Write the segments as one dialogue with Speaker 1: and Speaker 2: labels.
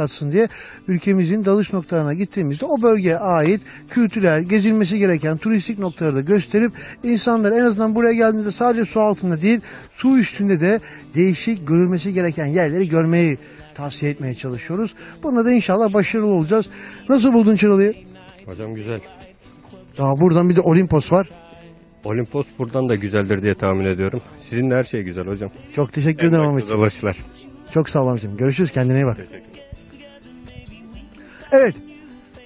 Speaker 1: katsın diye ülkemizin dalış noktalarına gittiğimizde o bölgeye ait kültürel, gezilmesi gereken turistik noktaları da gösterip insanlar en azından buraya geldiğinizde sadece su altında değil su üstünde de değişik görülmesi gereken yerleri görmeyi tavsiye etmeye çalışıyoruz. Bunda da inşallah başarılı olacağız. Nasıl buldun Çıralı'yı?
Speaker 2: Hocam güzel.
Speaker 1: Daha buradan bir de Olimpos var.
Speaker 2: Olimpos buradan da güzeldir diye tahmin ediyorum. Sizin de her şey güzel hocam.
Speaker 1: Çok teşekkür ederim Ahmetciğim.
Speaker 2: Dolaşlar.
Speaker 1: Çok sağ ol Ahmetciğim. Görüşürüz. Kendine iyi bak. Evet.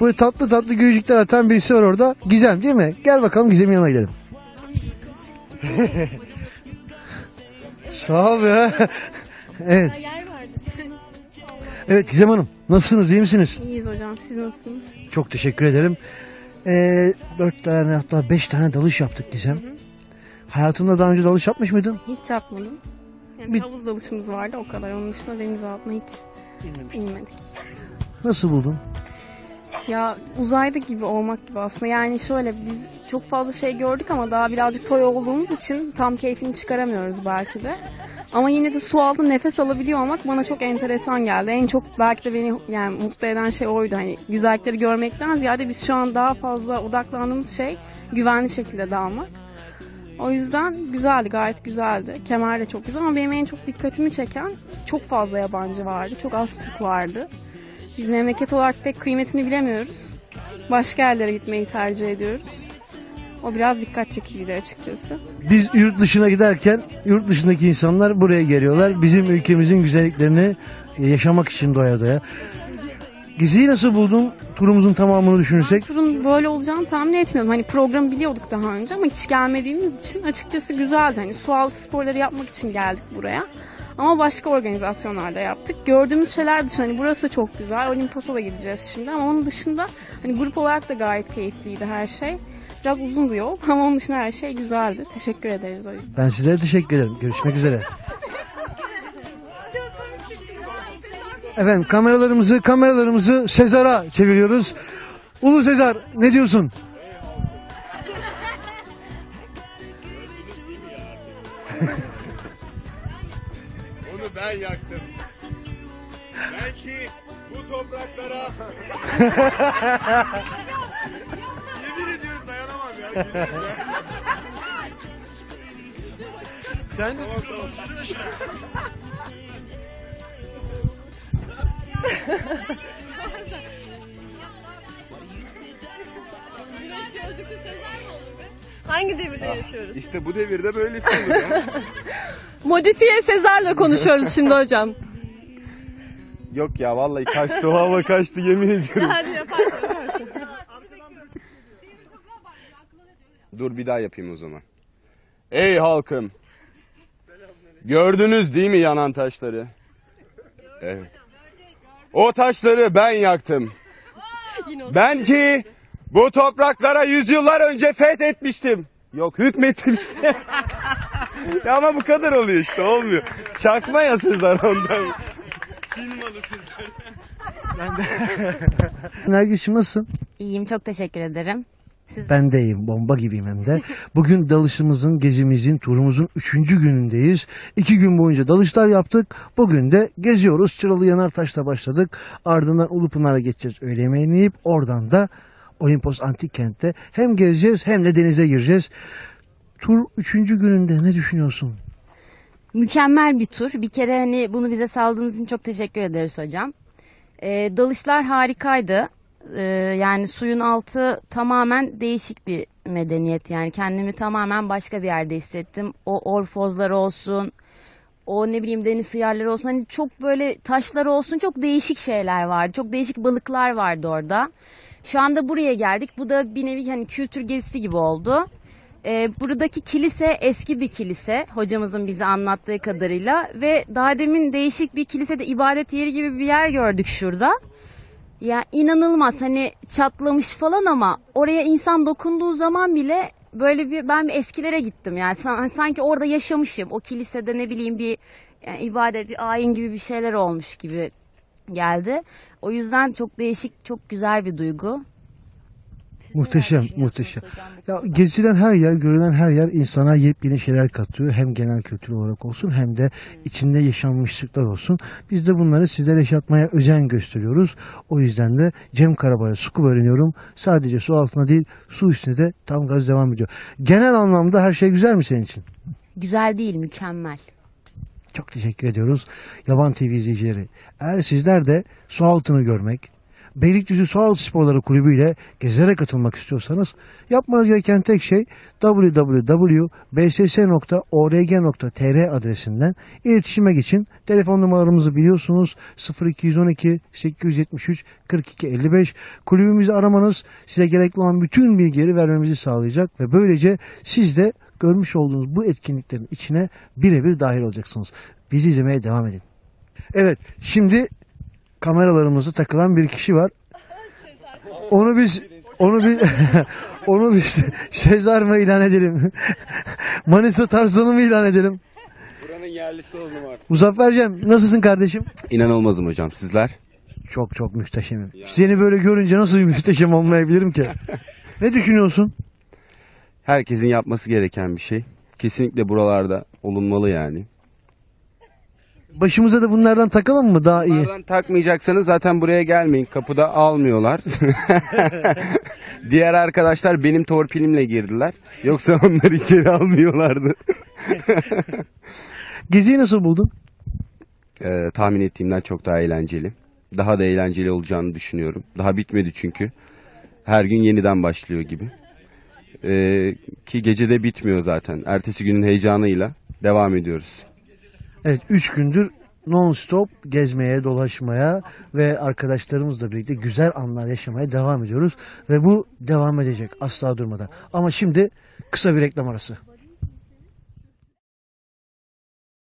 Speaker 1: Bu tatlı tatlı gülücükler atan birisi var orada. Gizem değil mi? Gel bakalım Gizem'in yanına gidelim. sağ ol ya. evet. Evet Gizem Hanım. Nasılsınız? iyi misiniz?
Speaker 3: İyiyiz hocam. Siz nasılsınız?
Speaker 1: Çok teşekkür ederim. Ee, dört tane hatta beş tane dalış yaptık Gizem. Hayatında daha önce dalış yapmış mıydın?
Speaker 3: Hiç yapmadım. Yani
Speaker 1: Bir-
Speaker 3: havuz dalışımız vardı o kadar. Onun dışında deniz altına hiç inmedik.
Speaker 1: Nasıl buldun?
Speaker 3: Ya uzayda gibi olmak gibi aslında. Yani şöyle biz çok fazla şey gördük ama daha birazcık toy olduğumuz için tam keyfini çıkaramıyoruz belki de. Ama yine de su altında nefes alabiliyor olmak bana çok enteresan geldi. En çok belki de beni yani mutlu eden şey oydu. Hani güzellikleri görmekten ziyade biz şu an daha fazla odaklandığımız şey güvenli şekilde dalmak. O yüzden güzeldi, gayet güzeldi. Kemer de çok güzel ama benim en çok dikkatimi çeken çok fazla yabancı vardı. Çok az Türk vardı. Biz memleket olarak pek kıymetini bilemiyoruz. Başka yerlere gitmeyi tercih ediyoruz. O biraz dikkat çekiciydi açıkçası.
Speaker 1: Biz yurt dışına giderken yurt dışındaki insanlar buraya geliyorlar. Bizim ülkemizin güzelliklerini yaşamak için doya doya. Geziyi nasıl buldun? Turumuzun tamamını düşünürsek.
Speaker 3: Turun böyle olacağını tahmin etmiyordum. Hani programı biliyorduk daha önce ama hiç gelmediğimiz için açıkçası güzeldi. Hani su altı sporları yapmak için geldik buraya. Ama başka organizasyonlarda yaptık. Gördüğümüz şeyler dışında hani burası çok güzel. Olimpos'a da gideceğiz şimdi ama onun dışında hani grup olarak da gayet keyifliydi her şey. Biraz uzundu yol ama onun dışında her şey güzeldi. Teşekkür ederiz o yüzden.
Speaker 1: Ben sizlere teşekkür ederim. Görüşmek üzere. Efendim kameralarımızı kameralarımızı Sezar'a çeviriyoruz. Ulu Sezar ne diyorsun?
Speaker 4: Onu ben yaktım. Belki bu topraklara... Yemin ediyorum dayanamam ya. gülüyorum ya.
Speaker 1: Sen
Speaker 4: Tamam tamam.
Speaker 5: Hangi devirde yaşıyoruz?
Speaker 4: İşte bu devirde böylesi olur ya.
Speaker 5: Modifiye Sezar'la konuşuyoruz şimdi hocam.
Speaker 4: Yok ya vallahi kaçtı o hava kaçtı yemin ediyorum.
Speaker 5: Hadi yaparsın yaparsın.
Speaker 4: Dur bir daha yapayım o zaman. Ey halkım. Gördünüz değil mi yanan taşları? Evet. O taşları ben yaktım. Ben ki bu topraklara yüzyıllar önce fethetmiştim. Yok hükmetmiştim. ya ama bu kadar oluyor işte olmuyor. Çakma ya Sezar ondan. Çin malı Sezar.
Speaker 1: Nergis'im nasılsın?
Speaker 6: İyiyim çok teşekkür ederim.
Speaker 1: Ben de iyiyim. Bomba gibiyim hem de. Bugün dalışımızın, gezimizin, turumuzun üçüncü günündeyiz. İki gün boyunca dalışlar yaptık. Bugün de geziyoruz. Çıralı Yanartaş'ta başladık. Ardından Ulupınar'a geçeceğiz öğle yemeğini yiyip oradan da Olimpos Antik Kent'te hem gezeceğiz hem de denize gireceğiz. Tur üçüncü gününde ne düşünüyorsun?
Speaker 6: Mükemmel bir tur. Bir kere hani bunu bize sağladığınız için çok teşekkür ederiz hocam. Ee, dalışlar harikaydı. Ee, yani suyun altı tamamen değişik bir medeniyet. Yani kendimi tamamen başka bir yerde hissettim. O orfozlar olsun, o ne bileyim deniz hıyarları olsun. Hani çok böyle taşları olsun çok değişik şeyler vardı. Çok değişik balıklar vardı orada. Şu anda buraya geldik. Bu da bir nevi hani kültür gezisi gibi oldu. Ee, buradaki kilise eski bir kilise hocamızın bize anlattığı kadarıyla ve daha demin değişik bir kilisede ibadet yeri gibi bir yer gördük şurada. Ya inanılmaz hani çatlamış falan ama oraya insan dokunduğu zaman bile böyle bir ben bir eskilere gittim yani San- sanki orada yaşamışım o kilisede ne bileyim bir yani ibadet bir ayin gibi bir şeyler olmuş gibi geldi. O yüzden çok değişik çok güzel bir duygu.
Speaker 1: Muhteşem, muhteşem. Ya gezilen her yer, görülen her yer insana yepyeni şeyler katıyor. Hem genel kültür olarak olsun hem de içinde yaşanmışlıklar olsun. Biz de bunları sizlere yaşatmaya özen gösteriyoruz. O yüzden de Cem Karabay'a scuba öğreniyorum. Sadece su altına değil, su üstüne de tam gaz devam ediyor. Genel anlamda her şey güzel mi senin için?
Speaker 6: Güzel değil, mükemmel.
Speaker 1: Çok teşekkür ediyoruz Yaban TV izleyicileri. Eğer sizler de su altını görmek, Beylikdüzü Sualtı Sporları Kulübü ile gezilere katılmak istiyorsanız yapmanız gereken tek şey www.bss.org.tr adresinden iletişime geçin. Telefon numaralarımızı biliyorsunuz 0212 873 42 55 kulübümüzü aramanız size gerekli olan bütün bilgileri vermemizi sağlayacak ve böylece siz de görmüş olduğunuz bu etkinliklerin içine birebir dahil olacaksınız. Bizi izlemeye devam edin. Evet şimdi kameralarımıza takılan bir kişi var. Onu biz onu biz onu biz Sezar mı ilan edelim? Manisa Tarzan'ı mı ilan edelim?
Speaker 4: Buranın yerlisi oldum artık.
Speaker 1: Muzaffercem nasılsın kardeşim?
Speaker 4: İnanılmazım hocam sizler.
Speaker 1: Çok çok müsteşemim. Seni böyle görünce nasıl bir müsteşem olmayabilirim ki? ne düşünüyorsun?
Speaker 4: Herkesin yapması gereken bir şey. Kesinlikle buralarda olunmalı yani.
Speaker 1: Başımıza da bunlardan takalım mı daha iyi?
Speaker 4: Bunlardan takmayacaksanız zaten buraya gelmeyin. Kapıda almıyorlar. Diğer arkadaşlar benim torpilimle girdiler. Yoksa onlar içeri almıyorlardı.
Speaker 1: Geziyi nasıl buldun?
Speaker 4: Ee, tahmin ettiğimden çok daha eğlenceli. Daha da eğlenceli olacağını düşünüyorum. Daha bitmedi çünkü. Her gün yeniden başlıyor gibi. Ee, ki gecede bitmiyor zaten. Ertesi günün heyecanıyla devam ediyoruz.
Speaker 1: Evet 3 gündür non-stop gezmeye, dolaşmaya ve arkadaşlarımızla birlikte güzel anlar yaşamaya devam ediyoruz. Ve bu devam edecek asla durmadan. Ama şimdi kısa bir reklam arası.